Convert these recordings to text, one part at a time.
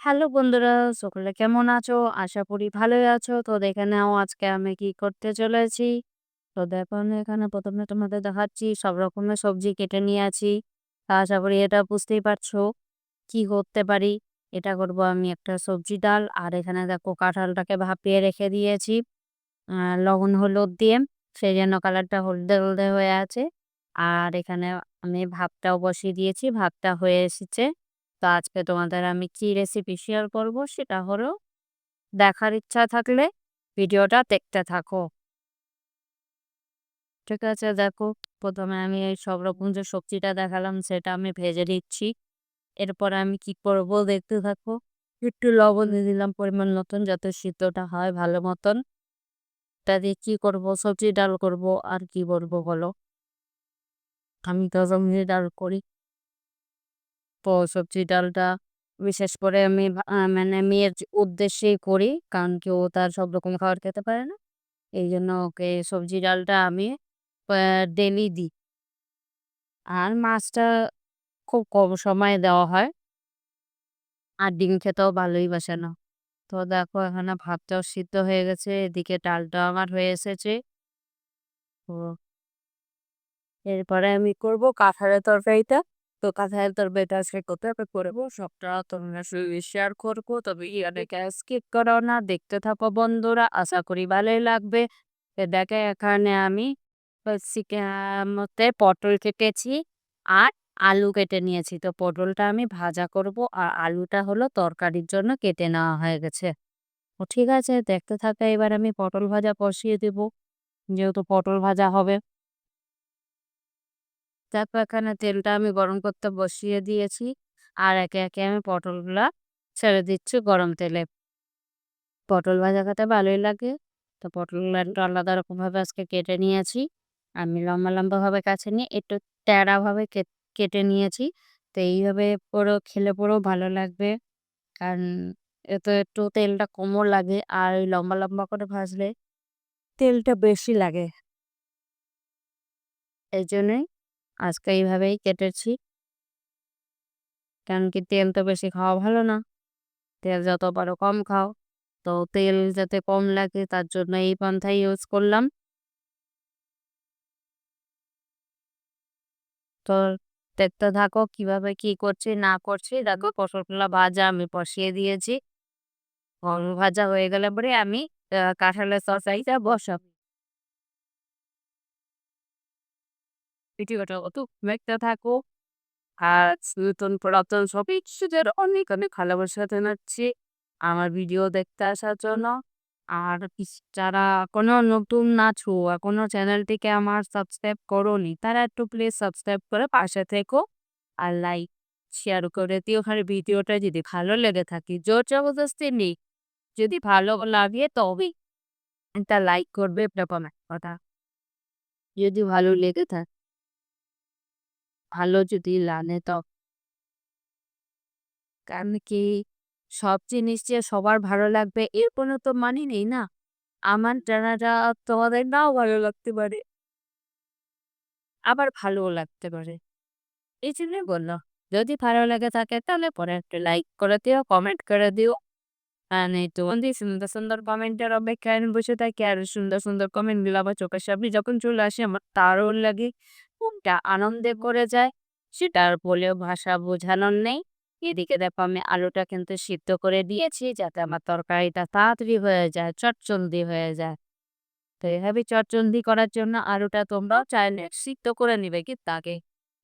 Hello বন্ধুরা, সকলে কেমন আছো? আশা করি ভালোই আছো। তো দেখে আজকে আমি কি করতে চলেছি। তো দেখো এখানে প্রথমে তোমাদের দেখাচ্ছি সব রকমের সবজি কেটে নিয়ে আছি। আশা করি এটা বুঝতেই পারছ কি করতে পারি। এটা করব আমি একটা সবজি ডাল আর এখানে দেখো কাঁঠালটাকে ভাপিয়ে রেখে দিয়েছি লবণ হলুদ দিয়ে সেই জন্য কালারটা হলদে হলদে হয়ে আছে আর এখানে আমি ভাতটাও বসিয়ে দিয়েছি ভাতটা হয়ে এসেছে তো আজকে তোমাদের আমি কি রেসিপি শেয়ার করব সেটা হলো, দেখার ইচ্ছা থাকলে ভিডিওটা দেখতে থাকো। ঠিক আছে, দেখো, প্রথমে আমি এই সব রকম যে সবজিটা দেখালাম সেটা আমি ভেজে নিচ্ছি। এরপর আমি কি করব দেখতে থাকো। একটু লবণ দিয়ে দিলাম পরিমাণ মতন যাতে সিদ্ধটা হয় ভালো মতন। তা দিয়ে কি করব? সবজি ডাল করব, আর কি করব বলো। আমি তো সবজি ডাল করি। তো সবজি ডালটা বিশেষ করে আমি মানে মেয়ের উদ্দেশ্যেই করি, কারণ কি ও তার সব রকম খাবার খেতে পারে না। এই জন্য ওকে সবজি ডালটা আমি ডেলি দিই। আর মাছটা খুব কম সময়ে দেওয়া হয়। আর ডিম খেতেও ভালোই বাসে না। তো দেখো, এখানে ভাতটাও সিদ্ধ হয়ে গেছে, এদিকে ডালটাও আমার হয়ে এসেছে। তো এরপরে আমি করব কাঁঠালের তরকারিটা। তো কাঁঠালের তরকারিটা আজকে কোথায় করব। সবটা তোমরা শেয়ার করব। তবে ইয়াদেরকে স্কিপ করো না। দেখতে থাকো বন্ধুরা। আশা করি ভালোই লাগবে। দেখে এখানে আমি মধ্যে পটল কেটেছি আর আলু কেটে নিয়েছি। তো পটলটা আমি ভাজা করব আর আলুটা হলো তরকারির জন্য কেটে নেওয়া হয়ে গেছে। ও ঠিক আছে দেখতে থাকে। এবার আমি পটল ভাজা বসিয়ে দেব। যেহেতু পটল ভাজা হবে। দেখো এখানে তেলটা আমি গরম করতে বসিয়ে দিয়েছি। আর একে একে আমি পটলগুলা ছেড়ে দিচ্ছি গরম তেলে। পটল ভাজা খেতে ভালোই লাগে। তো পটলগুলো একটু আলাদা রকমভাবে আজকে কেটে নিয়েছি। আমি লম্বা লম্বাভাবে কাছে নিয়ে একটু তেড়াভাবে কেটে নিয়েছি। তো এইভাবে পুরো খেলে পুরো ভালো লাগবে। কারণ এতে একটু তেলটা কমও লাগে আর ওই লম্বা লম্বা করে ভাজলে তেলটা বেশি লাগে। এই জন্যই আজকে এইভাবেই কেটেছি। কারণ কি তেল তো বেশি খাওয়া ভালো না। তেল যত পারো কম খাও। তো তেল যাতে কম লাগে তার জন্য এই পন্থাই ইউজ করলাম। তো দেখতে থাকো কীভাবে কি করছি, না করছি। দেখো পটলগুলো ভাজা আমি বসিয়ে দিয়েছি। ভাজা হয়ে গেলে পরে আমি কাঁঠালের তরকারিটা বসাবো। অত দেখতে থাকো। আর নতুন পুরাতন সবই কিছুদের অনেক অনেক ভালোবাসা জানাচ্ছি। আমার ভিডিও দেখতে আসার জন্য। আর যারা কোনো নতুন আছো, এখনও চ্যানেলটিকে আমার সাবস্ক্রাইব করোনি, তারা একটু প্লিজ সাবস্ক্রাইব করে পাশে থেকো। আর লাইক শেয়ার করে দিও। ওখানে ভিডিওটা যদি ভালো লেগে থাকে, জোর জবরদস্তি নেই। যদি ভালো লাগে তবে একটা লাইক করবে কমেন্ট কথা। যদি ভালো লেগে থাকে ভালো যদি লানে তো কারণ কি সব জিনিস যে সবার ভালো লাগবে, এর কোনো তো মানে নেই না। আমার জানাটা তোমাদের নাও ভালো লাগতে পারে। আবার ভালোও লাগতে পারে। এই জন্যই বলল যদি ভালো লাগে থাকে তাহলে পরে একটা লাইক করে দিও কমেন্ট করে দিও। আর এই তো সুন্দর সুন্দর কমেন্টের অপেক্ষায় বসে থাকি। আর সুন্দর সুন্দর কমেন্টগুলো আবার চোখের সামনে যখন চলে আসে, আমার তারও লাগে। কোনটা আনন্দে করে যায় সেটার বলেও ভাষা বোঝানোর নেই। এদিকে দেখো আমি আলুটা কিন্তু সিদ্ধ করে দিয়েছি যাতে আমার তরকারিটা তাড়াতাড়ি হয়ে যায় চটচলদি হয়ে যায়। তো এভাবে চটচন্দি করার জন্য আলুটা তোমরাও চাইলে সিদ্ধ করে নিবে কি তাকে।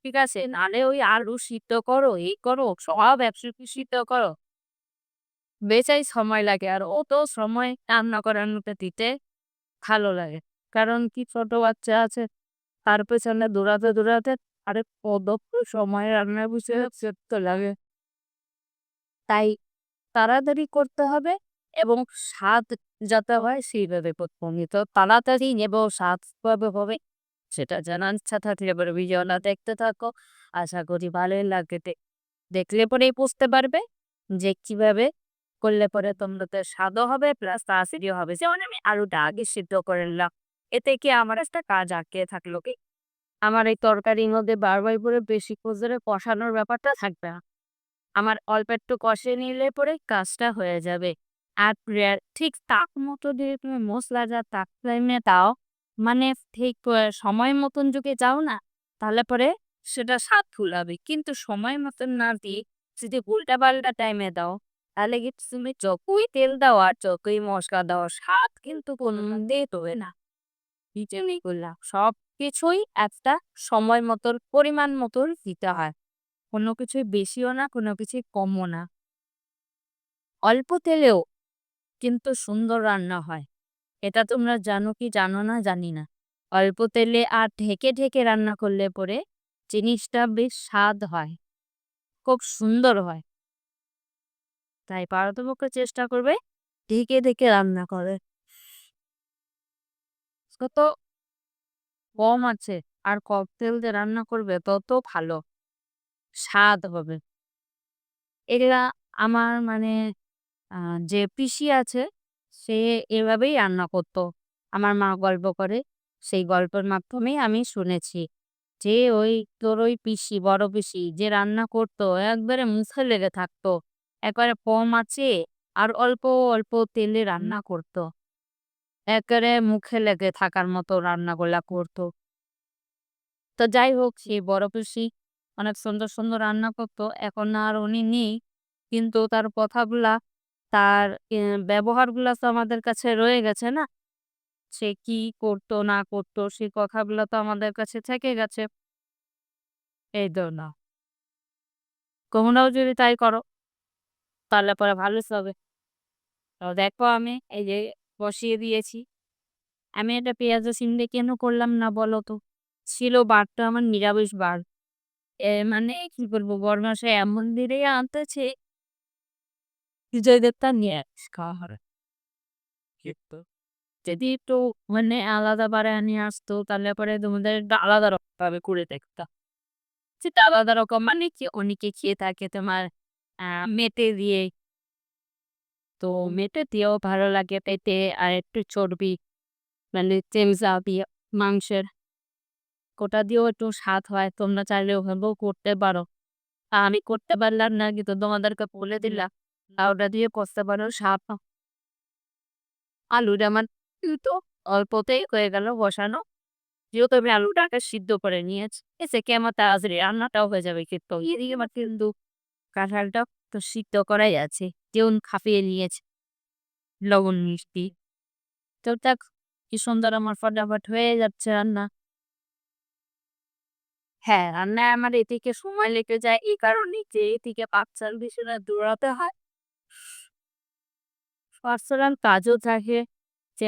ঠিক আছে, নালে ওই আলু সিদ্ধ করো, এই করো, সব একসাথে সিদ্ধ করো। বেচাই সময় লাগে আর ও তো সময় রান্না করানোতে দিতে ভালো লাগে। কারণ কি ছোট বাচ্চা আছে তার পেছনে দৌড়াতে দৌড়াতে আরে কত সময় রান্না বসে তো লাগে। তাই তাড়াতাড়ি করতে হবে এবং স্বাদ যাতে হয় সেইভাবে হবে। তো তাড়াতাড়ি এবং স্বাদভাবে হবে সেটা জানার ইচ্ছা থাকলে এবার ভিডিওটা দেখতে থাকো। আশা করি ভালোই লাগবে। দেখলে পরেই বুঝতে পারবে যে কীভাবে করলে পরে তোমাদের স্বাদও হবে প্লাস তাড়াতাড়িও হবে। যেমন আমি আলুটা আগে সিদ্ধ করে নিলাম। এতে কি আমার একটা কাজ আঁকে থাকল কি? আমার এই তরকারির মধ্যে বারবার করে বেশি করে কষানোর ব্যাপারটা থাকবে না। আমার অল্প একটু কষে নিলে পরে কাজটা হয়ে যাবে। আর ঠিক তাক মতো যদি তুমি মশলা যা তাক টাইমে দাও মানে ঠিক সময় মতন যদি যাও না তাহলে পরে সেটা স্বাদ ফুলাবে কিন্তু সময় মতন না দিয়ে যদি উল্টা পাল্টা টাইমে দাও তাহলে কি তুমি যতই তেল দাও আর যতই মশলা দাও স্বাদ কিন্তু কোনো দিয়ে দেবে না। বিচুনি করলাম সব কিছুই একটা সময় মতন পরিমাণ মতন দিতে হয়। কোনো কিছুই বেশিও না, কোনো কিছুই কমও না। অল্প তেলেও কিন্তু সুন্দর রান্না হয়। এটা তোমরা জানো কি জানো না জানি না। অল্প তেলে আর ঢেকে ঢেকে রান্না করলে পরে জিনিসটা বেশ স্বাদ হয়। খুব সুন্দর হয়। তাই পারতপক্ষে চেষ্টা করবে ঢেকে ঢেকে রান্না করে যত কম আছে, আর কম তেল দিয়ে রান্না করবে তত ভালো। স্বাদ হবে। এগুলা আমার মানে যে পিসি আছে, সে এভাবেই রান্না করতো। আমার মা গল্প করে, সেই গল্পের মাধ্যমেই আমি শুনেছি যে ওই তোর ওই পিসি, বড় পিসি যে রান্না করতো একবারে মুখে লেগে থাকতো। একবারে কম আছে, আর অল্প অল্প তেলে রান্না করতো। একেবারে মুখে লেগে থাকার মতো রান্নাগুলা করতো। তো যাই হোক সেই বড় পিসি অনেক সুন্দর সুন্দর রান্না করতো। এখন আর উনি নেই, কিন্তু তার কথাগুলা, তার ব্যবহারগুলা তো আমাদের কাছে রয়ে গেছে না? সে কি করতো, না করতো সেই কথাগুলো তো আমাদের কাছে থেকে গেছে। এই তো না। তোমরাও যদি তাই করো, তাহলে পরে ভালো হবে তো দেখো আমি, এই যে বসিয়ে দিয়েছি। আমি এটা পেঁয়াজ সিম দিয়ে কেন করলাম না বলো তো? ছিল বারটা আমার নিরামিষ বার। এ মানে কি বলব বরমাসে এমন দিনে আনতেছে বিজয়দের তা নিরামিষ খাওয়া হবে যদি একটু মানে আলাদা বারে নিয়ে আসতো, তাহলে পরে তোমাদের আলাদা রকম ভাবে করে দেখতাম। সেটা আলাদা রকম মানে কি? অনেকে খেয়ে থাকে তোমার মেটে দিয়ে তো মেটে দিয়েও ভালো লাগে পেটে আর একটু চর্বি মানে চেমচা দিয়ে মাংসের কোটা দিয়েও একটু স্বাদ হয় তোমরা চাইলে ওভাবেও করতে পারো। আমি করতে পারলাম না কিন্তু তোমাদেরকে বলে দিলাম ওটা দিয়ে করতে পারো স্বাদ। আলুটা আমার তো অল্পতেই হয়ে গেল বসানো। যেহেতু আমি আলুটাকে সিদ্ধ করে নিয়েছি এসে কেমন তাড়াতাড়ি রান্নাটাও হয়ে যাবে কিন্তু। এদিকে আমার কিন্তু কাঁঠালটা তো সিদ্ধ করাই আছে। যেমন খাপিয়ে নিয়েছে লবণ মিষ্টি তো দেখ কি সুন্দর আমার ফটাফট হয়ে যাচ্ছে রান্না হ্যাঁ রান্নায় আমার এদিকে সময় লেগে যায় এই কারণে যে এদিকে বাচ্চার পিছনে দৌড়াতে হয় পার্সোনাল কাজও থাকে যে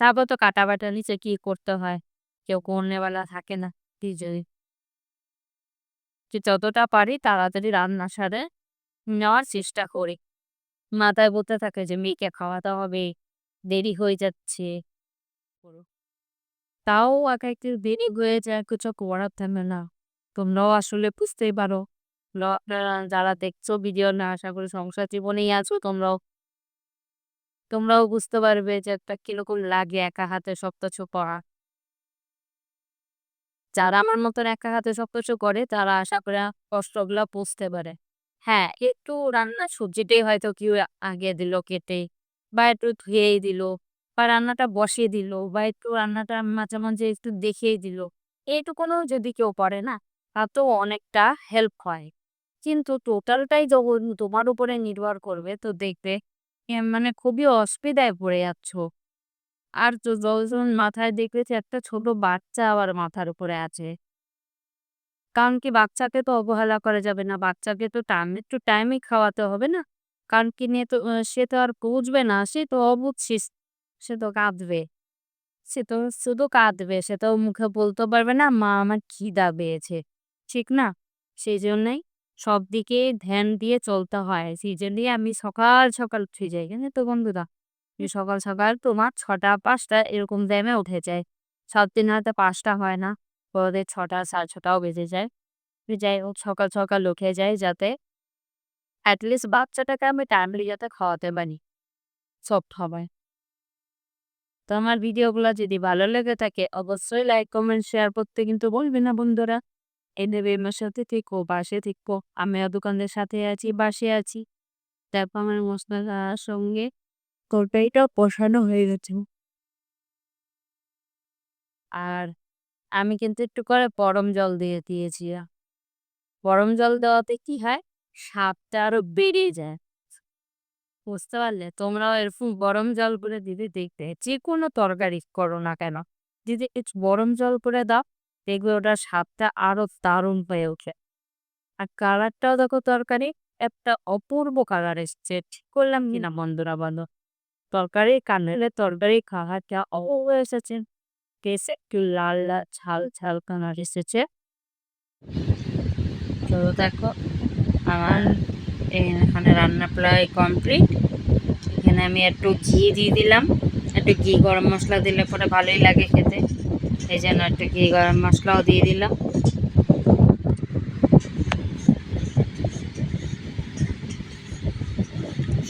তারপর তো কাটা বাটা নিচে কি করতে হয় কেউ করনেওয়ালা থাকে না নিজেই যে যতটা পারি তাড়াতাড়ি রান্না সারে নেওয়ার চেষ্টা করি। মাথায় বলতে থাকে যে, মেয়েকে খাওয়াতে হবে, দেরি হয়ে যাচ্ছে। তাও এক একটু দেরি হয়ে যায় কিছু করার থাকে না। তোমরাও আসলে বুঝতেই পারো। যারা দেখছ, ভিডিও না, আশা করি সংসার জীবনেই আছো, তোমরাও। তোমরাও বুঝতে পারবে যে, একটা কীরকম লাগে একা হাতে সব কিছু করা। যারা আমার মতন একা হাতে সব কিছু করে, তারা আশা করে কষ্টগুলা বুঝতে পারে। হ্যাঁ একটু রান্না সবজিটাই হয়তো কেউ আগে দিল কেটে বা একটু ধুয়েই দিল বা রান্নাটা বসিয়ে দিল বা একটু রান্নাটা মাঝে মাঝে একটু দেখিয়ে দিল। এইটুকুনও যদি কেউ পারে না তাতেও অনেকটা হেল্প হয়। কিন্তু টোটালটাই যখন তোমার উপরে নির্ভর করবে, তো দেখবে মানে খুবই অসুবিধায় পড়ে যাচ্ছ। আর তো যখন মাথায় দেখবেছে একটা ছোট বাচ্চা আবার মাথার উপরে আছে। কারণ কি বাচ্চাকে তো অবহেলা করা যাবে না। বাচ্চাকে তো টাইম, একটু টাইমে খাওয়াতে হবে না। কারণ কি নিয়ে তো সে তো আর বুঝবে না, সে তো অবুঝছিস, সে তো কাঁদবে। সে তো শুধু কাঁদবে, সে তো মুখে বলতে পারবে না, মা, আমার খিদা পেয়েছে। ঠিক না? সেই জন্যই সব দিকে ধ্যান দিয়ে চলতে হয়। সেই জন্যই আমি সকাল সকাল উঠে যাই। জানো তো বন্ধুরা সকাল সকাল তোমার ছটা, পাঁচটা এরকম টাইমে উঠে যায় সব দিন হয়তো পাঁচটা হয় না। পরে ছটা, সাড়ে ছটাও বেজে যায়। যাই হোক, সকাল সকাল উঠে যায় যাতে অ্যাটলিস্ট বাচ্চাটাকে আমি টাইমলি যাতে খাওয়াতে পারি। সব সময় তো আমার ভিডিওগুলো যদি ভালো লেগে থাকে, অবশ্যই লাইক কমেন্ট শেয়ার করতে কিন্তু বলবে না বন্ধুরা। এদের আমার সাথে থেকো, পাশে থেকো। আমিও দোকানের সাথে আছি বাসে আছি। তারপর আমার মশলার সঙ্গে তরকারিটাও কষানো হয়ে গেছে। আর আমি কিন্তু একটু করে গরম জল দিয়ে দিয়েছি। গরম জল দেওয়াতে কি হয়? স্বাদটা আরও বেড়ে যায়। বুঝতে পারলে? তোমরাও এরকম গরম জল করে দিদি দেখবে যে কোনো তরকারি করো না কেন যদি একটু গরম জল করে দাও দেখবে ওটার স্বাদটা আরও দারুণ হয়ে ওঠে। আর কালারটাও দেখো তরকারি একটা অপূর্ব কালার এসছে। ঠিক করলাম কিনা বন্ধুরা বলো? তরকারি কানেলে তরকারি খাওয়াটা অপূর্ব এসেছে। কেসে একটু লাল লাল ঝাল ঝাল কালার এসেছে তো দেখো আমার এখানে রান্না প্রায় কমপ্লিট এখানে আমি একটু ঘি দিয়ে দিলাম। একটু ঘি গরম মশলা দিলে পরে ভালোই লাগে খেতে। এই জন্য একটু ঘি গরম মশলাও দিয়ে দিলাম।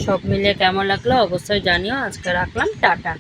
সব মিলিয়ে কেমন লাগল অবশ্যই জানিও। আজকে রাখলাম। টাটা।